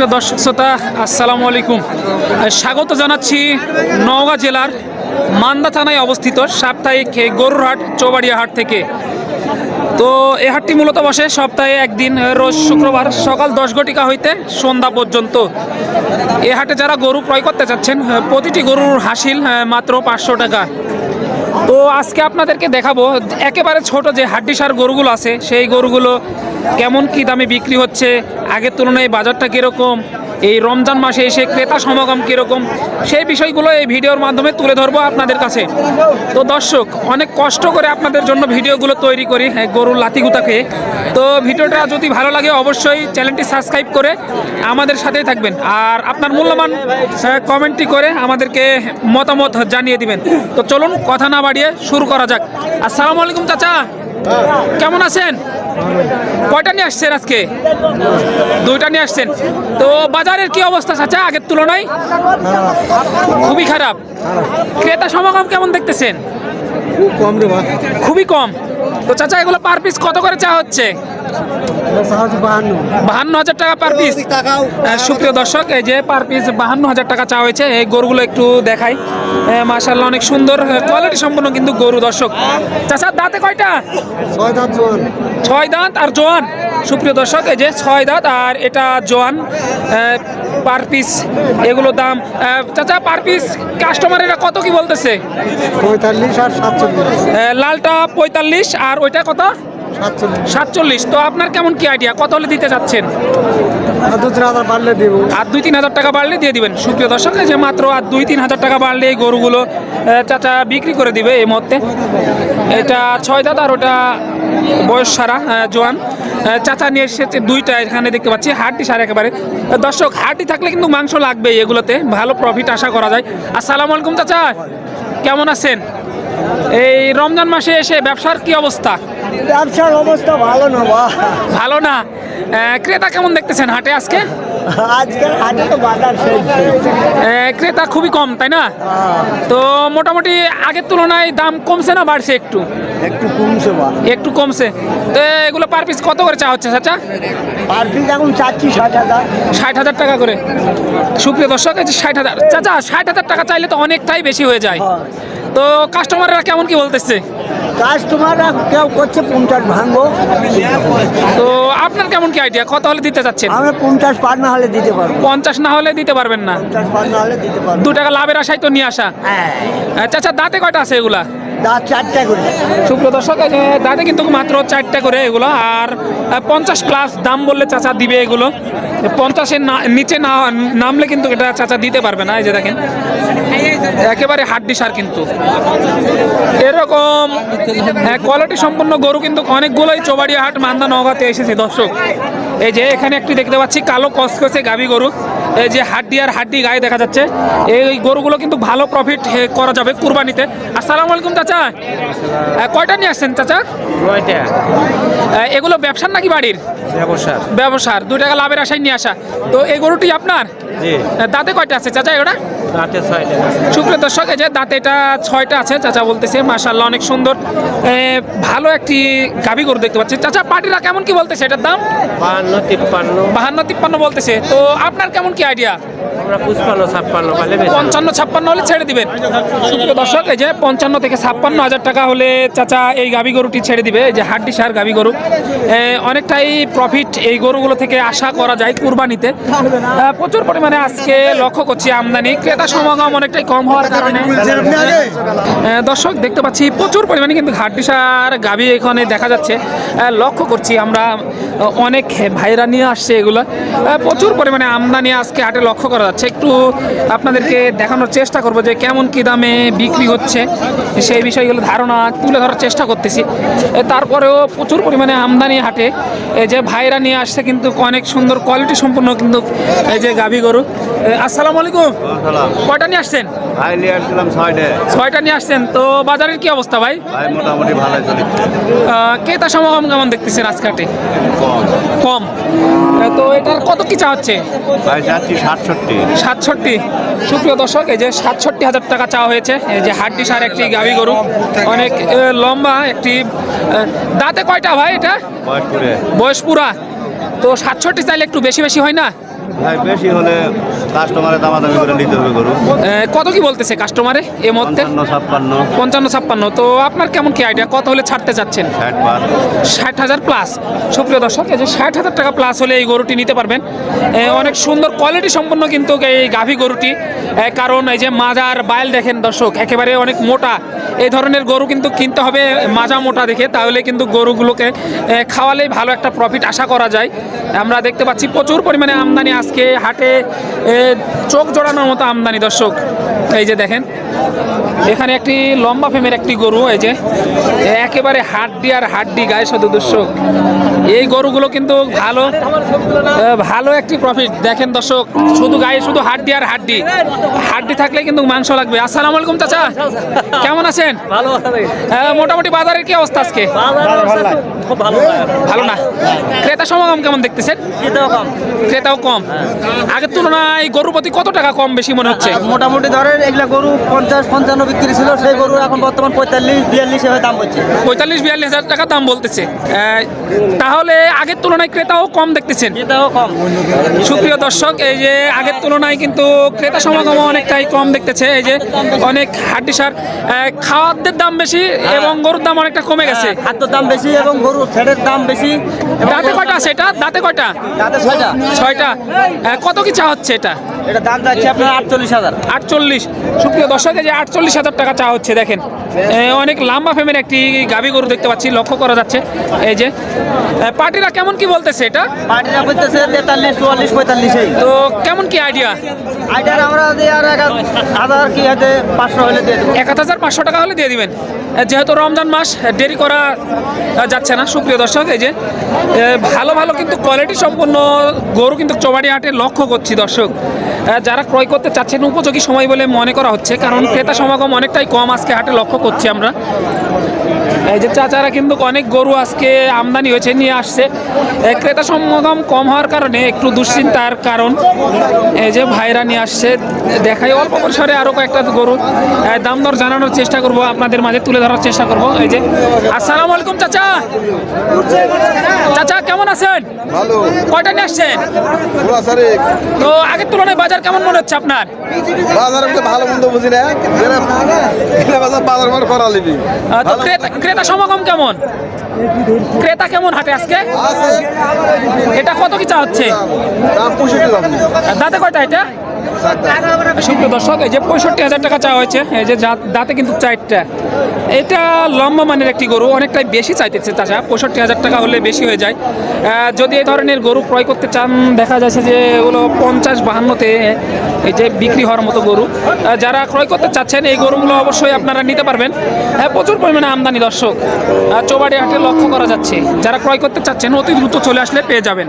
সুপ্রিয় দর্শক শ্রোতা, আসসালামু আলাইকুম। স্বাগত জানাচ্ছি নওগাঁ জেলার মান্দা থানায় অবস্থিত সাপ্তাহিক গরুর হাট চৌবাড়িয়া হাট থেকে। তো এই হাটটি মূলত বসে সপ্তাহে একদিন রোজ শুক্রবার সকাল দশ ঘটিকা হইতে সন্ধ্যা পর্যন্ত। এ হাটে যারা গরু ক্রয় করতে চাচ্ছেন প্রতিটি গরুর হাসিল মাত্র পাঁচশো টাকা। তো আজকে আপনাদেরকে দেখাবো একেবারে ছোট যে হাড্ডিসার গরুগুলো আছে, সেই গরুগুলো কেমন কি দামে বিক্রি হচ্ছে? আগের তুলনায় বাজারটা কীরকম? এই রমজান মাসে এসে ক্রেতা সমাগম কীরকম সেই বিষয়গুলো এই ভিডিওর মাধ্যমে তুলে ধরবো আপনাদের কাছে। তো দর্শক অনেক কষ্ট করে আপনাদের জন্য ভিডিওগুলো তৈরি করি হ্যাঁ, গরুর লাতিগুতাকে তো ভিডিওটা যদি ভালো লাগে অবশ্যই চ্যানেলটি সাবস্ক্রাইব করে আমাদের সাথেই থাকবেন। আর আপনার মূল্যবান কমেন্টটি করে আমাদেরকে মতামত জানিয়ে দিবেন। তো চলুন কথা না বাড়িয়ে শুরু করা যাক। আসসালামু আলাইকুম চাচা। কেমন আছেন? কয়টা নিয়ে আসছেন আজকে? দুইটা নিয়ে আসছেন। তো বাজারের কি অবস্থা চাচা আগের তুলনায়? খুবই খারাপ। ক্রেতা সমাগম কেমন দেখতেছেন? খুব কম রে খুবই কম। তো চাচা এগুলো পার পিস কত করে চা হচ্ছে? বাহান্ন হাজার টাকা পার পিস সুপ্রিয় দর্শক এই যে পার পিস বাহান্ন হাজার টাকা চা হয়েছে এই গরুগুলো একটু দেখাই। অনেক সুন্দর কোয়ালিটি সম্পন্ন কিন্তু গরু দর্শক। চাচা দাঁতে কয়টা? ছয় দাঁত আর জোয়ান। সুপ্রিয় দর্শক এই যে ছয় দাঁত আর এটা জোয়ান পার পিস এগুলো দাম। চাচা পার পিস কাস্টমারেরা কত কি বলতেছে? পঁয়তাল্লিশ আর লালটা পঁয়তাল্লিশ আর ওইটা কত? সাতচল্লিশ। তো আপনার কেমন কি আইডিয়া কত হলে দিতে চাচ্ছেন? আর দুই তিন হাজার টাকা বাড়লে দিয়ে দিবেন। সুপ্রিয় দর্শক যে মাত্র আর দুই তিন হাজার টাকা বাড়লে এই গরুগুলো চাচা বিক্রি করে দিবে এই মুহূর্তে। এটা ছয় দাঁত আর ওটা বয়স সারা জোয়ান। চাচা নিয়ে এসেছে দুইটা এখানে দেখতে পাচ্ছি হাড্ডি সার একেবারে। দর্শক হাড্ডি থাকলে কিন্তু মাংস লাগবে এগুলোতে ভালো প্রফিট আশা করা যায়। আসসালামু আলাইকুম চাচা কেমন আছেন? এই রমজান মাসে এসে ব্যবসার কি অবস্থা? ব্যবসার অবস্থা ভালো না বা। ভালো না। ক্রেতা কেমন দেখতেছেন হাটে আজকে? আজকাল হাটে তো বাজার ক্রেতা খুবই কম তাই না? তো মোটামুটি আগের তুলনায় দাম কমছে না বাড়ছে একটু? একটু কমছে বা। একটু কমছে। তো এগুলো পার পিস কত করে চা হচ্ছে চাচা? পার পিস এখন চাচ্ছি ষাট হাজার। ষাট হাজার টাকা করে। সুপ্রিয় দর্শক যে ষাট হাজার চাচা ষাট হাজার টাকা চাইলে তো অনেকটাই বেশি হয়ে যায়। হ্যাঁ। তো কাস্টমাররা কেমন কি বলতেছে? কাস্টমাররা কেউ করছে পঞ্চাশ ভাঙবো। তো আপনার কেমন কি আইডিয়া কত হলে দিতে চাচ্ছেন? আমরা পঞ্চাশ পার না হলে দিতে পারব। পঞ্চাশ না হলে দিতে পারবেন না? পঞ্চাশ পার না হলে দিতে পারব। দু টাকা লাভের আশায় তো নিয়ে আসা। হ্যাঁ। আচ্ছা চাচা দাঁতে কয়টা আছে এগুলা? দাঁতে কিন্তু মাত্র চারটা করে এগুলো, আর পঞ্চাশ প্লাস দাম বললে চাচা দিবে এগুলো। পঞ্চাশের নিচে না, নামলে কিন্তু এটা চাচা দিতে পারবে না, এই যে দেখেন। একেবারে হাড্ডি সার কিন্তু। এরকম কোয়ালিটি সম্পন্ন গরু কিন্তু অনেকগুলোই চৌবাড়িয়া হাট, মান্দা নওগাঁতে এসেছে দর্শক। এই যে এখানে একটি দেখতে পাচ্ছি কালো কসকসে গাভী গরু। এই যে হাড্ডি আর হাড্ডি গায়ে দেখা যাচ্ছে। এই গরুগুলো কিন্তু ভালো প্রফিট করা যাবে কুরবানিতে। আসসালামু আলাইকুম চাচা। কয়টা নিয়ে আসছেন চাচা? এগুলো ব্যবসার নাকি বাড়ির? ব্যবসার। ব্যবসার। দুই টাকা লাভের আশায় নিয়ে আসা। তো এই গরুটি আপনার? জি। দাঁতে কয়টা আছে চাচা ওটা দাঁতে ছয়টা শুক্র দর্শক এই যে দাঁতে এটা ছয়টা আছে চাচা বলতেছে মাশাল্লাহ অনেক সুন্দর। ভালো একটি গাভী গরু দেখতে পাচ্ছি। চাচা পাটিরা কেমন কি বলতেছে এটার দাম? বাহান্ন তিপ্পান্ন। বাহান্ন তিপ্পান্ন বলতেছে। তো আপনার কেমন কি আইডিয়া ছাপ্পান্ন পঞ্চান্ন, ছাপ্পান্ন হলে ছেড়ে দিবেন। সুপ্রিয় দর্শক, এই যে পঞ্চান্ন থেকে ছাপ্পান্ন হাজার টাকা হলে চাচা এই গাভী গরুটি ছেড়ে দিবে, এই যে হাড্ডি সার গাভী গরু। অনেকটাই প্রফিট এই গরুগুলো থেকে আশা করা যায় কুরবানিতে। প্রচুর পরিমাণে আজকে লক্ষ্য করছি আমদানি। ক্রেতা সমাগম অনেকটাই কম হওয়ার কারণে। দর্শক, দেখতে পাচ্ছি প্রচুর পরিমাণে কিন্তু হাড্ডি সার গাভী এখানে দেখা যাচ্ছে। লক্ষ্য করছি আমরা অনেক ভাইরা নিয়ে আসছে এগুলো। প্রচুর পরিমাণে আমদানি আজকে হাটে লক্ষ্য করা যাচ্ছে একটু আপনাদেরকে দেখানোর চেষ্টা করব যে কেমন কী দামে বিক্রি হচ্ছে। সেই বিষয়গুলো ধারণা তুলে ধরার চেষ্টা করতেছি। তারপরেও প্রচুর পরিমাণে আমদানি হাটে। এই যে ভাইরা নিয়ে আসছে কিন্তু অনেক সুন্দর কোয়ালিটি সম্পন্ন কিন্তু এই যে গাভী গরু। আসসালামু আলাইকুম। কয়টা নিয়ে আসছেন? ভাই নিয়ে আসছিলাম ছয়টে। ছয়টা নিয়ে আসছেন। তো বাজারের কি অবস্থা ভাই? ভাই মোটামুটি চলেছে। ক্রেতা সমাগম কেমন দেখতেছেন আজকে হাটে? কম। কম। তো এটার কত কি চা হচ্ছে? ভাই যাচ্ছি সাতষট্টি। সাতষট্টি। সুপ্রিয় দর্শক এই যে সাতষট্টি হাজার টাকা চাওয়া হয়েছে। এই যে হাড্ডি সার একটি গাভী গরু। অনেক লম্বা একটি দাঁতে কয়টা ভাই এটা? বয়সপুরা। বয়স পুরা তো সাতষট্টি চাইলে একটু বেশি বেশি হয় না? ভাই বেশি হলে কাস্টমারের দামাদামি করে নিতে হবে গরু। কত কি বলতেছে কাস্টমারে এ মুহূর্তে? পঞ্চান্ন ছাপ্পান্ন। পঞ্চান্ন ছাপ্পান্ন। তো আপনার কেমন কি আইডিয়া কত হলে ছাড়তে চাচ্ছেন? ষাট হাজার প্লাস সুপ্রিয় দর্শক এই যে ষাট হাজার টাকা প্লাস হলে এই গরুটি নিতে পারবেন। অনেক সুন্দর কোয়ালিটি সম্পন্ন কিন্তু এই গাভী গরুটি। কারণ এই যে মাজার বাইল দেখেন দর্শক একেবারে অনেক মোটা। এই ধরনের গরু কিন্তু কিনতে হবে মাজা মোটা দেখে, তাহলে কিন্তু গরুগুলোকে খাওয়ালেই ভালো একটা প্রফিট আশা করা যায়। আমরা দেখতে পাচ্ছি প্রচুর পরিমাণে আমদানি আজকে হাটে চোখ জোড়ানোর মতো আমদানি, দর্শক। এই যে দেখেন এখানে একটি লম্বা ফেমের একটি গরু এই যে একেবারে হাড্ডি আর হাড্ডি গায়ে শুধু দর্শক। এই গরুগুলো কিন্তু ভালো ভালো একটি প্রফিট দেখেন দর্শক শুধু গায়ে শুধু হাড্ডি আর হাড্ডি। হাড্ডি থাকলে কিন্তু মাংস লাগবে। আসসালামু আলাইকুম চাচা কেমন আছেন? ভালো মোটামুটি বাজারের কি অবস্থা আজকে? খুব ভালো ভালো না? ক্রেতা সমাগম কেমন দেখতেছেন? এটাও কম। ক্রেতাও কম। আগের তুলনায় গরু প্রতি কত টাকা কম বেশি মনে হচ্ছে? মোটামুটি ধরেন এগুলা গরু পঞ্চাশ পঞ্চান্ন বিক্রি ছিল সেই গরু এখন বর্তমান পঁয়তাল্লিশ বিয়াল্লিশ এভাবে দাম হচ্ছে পঁয়তাল্লিশ বিয়াল্লিশ হাজার টাকা দাম বলতেছে। তাহলে আগের তুলনায় ক্রেতাও কম দেখতেছেন? এটাও কম। সুপ্রিয় দর্শক এই যে আগের তুলনায় কিন্তু ক্রেতা সমাগম অনেকটাই কম দেখতেছে। এই যে অনেক হাড্ডি সার খাওয়াদের দাম বেশি এবং গরুর দাম অনেকটা কমে গেছে। খাদ্যর দাম বেশি এবং গরু ছেড়ের দাম বেশি দাঁতে কয়টা আছে এটা দাঁতে কয়টা? দাঁতে ছয়টা। ছয়টা। এ, কত কি চা হচ্ছে এটা? এটা দাম যাচ্ছে আপনার আটচল্লিশ হাজার। আটচল্লিশ। সুপ্রিয় দর্শক যে আটচল্লিশ হাজার টাকা চা হচ্ছে দেখেন। অনেক লম্বা ফেমের একটি গাভী গরু দেখতে পাচ্ছি লক্ষ্য করা যাচ্ছে। এই যে পার্টিরা কেমন কি বলতেছে এটা? পার্টিরা বলতেছে তেতাল্লিশ চুয়াল্লিশ পঁয়তাল্লিশেই তো কেমন কি আইডিয়া আইটার আমরা আর এক হাজার কি হয়তো পাঁচশো হলে দিয়ে এক হাজার পাঁচশো টাকা হলে দিয়ে দিবেন। যেহেতু রমজান মাস দেরি করা যাচ্ছে না। সুপ্রিয় দর্শক, এই যে ভালো ভালো কিন্তু কোয়ালিটি সম্পন্ন গরু কিন্তু চৌবাড়ি হাটে লক্ষ্য করছি দর্শক। যারা ক্রয় করতে চাচ্ছেন উপযোগী সময় বলে মনে করা হচ্ছে কারণ ক্রেতা সমাগম অনেকটাই কম আজকে হাটে লক্ষ্য করছি আমরা। এই যে চাচারা কিন্তু অনেক গরু আজকে আমদানি হয়েছে নিয়ে আসছে। ক্রেতা সমাগম কম হওয়ার কারণে একটু দুশ্চিন্তার কারণ। এই যে ভাইরা নিয়ে আসছে দেখাই অল্প পরিসরে আরও কয়েকটা গরু। দাম দর জানানোর চেষ্টা করব আপনাদের মাঝে তুলে ধরার চেষ্টা করব। এই যে আসসালামু আলাইকুম চাচা। চাচা কেমন আছেন? ভালো। কয়টা নিয়ে আসছেন? তো আগের তুলনায় বাজার কেমন মনে হচ্ছে আপনার? বাজার আমি ভালো মন্দ বুঝি না। বাজার বাজার মার করা লিবি। ক্রেতা ক্রেতা সমাগম কেমন? ক্রেতা কেমন হাটে আজকে? এটা কত কি চা হচ্ছে? দাঁতে কয়টা এটা? দর্শক, এই যে পঁয়ষট্টি হাজার টাকা চা হয়েছে, এই যে দাঁতে কিন্তু চারটা। এটা লম্বা মানের একটি গরু, অনেকটাই বেশি চাইতেছে চাচা পঁয়ষট্টি হাজার টাকা হলে বেশি হয়ে যায়। যদি এই ধরনের গরু ক্রয় করতে চান, দেখা যাচ্ছে যে এগুলো পঞ্চাশ বাহান্নতে এই যে বিক্রি হওয়ার মতো গরু। যারা ক্রয় করতে চাচ্ছেন, এই গরুগুলো অবশ্যই আপনারা নিতে পারবেন। হ্যাঁ প্রচুর পরিমাণে আমদানি, দর্শক। চৌবাড়ি হাটে লক্ষ্য করা যাচ্ছে। যারা ক্রয় করতে চাচ্ছেন, অতি দ্রুত চলে আসলে পেয়ে যাবেন।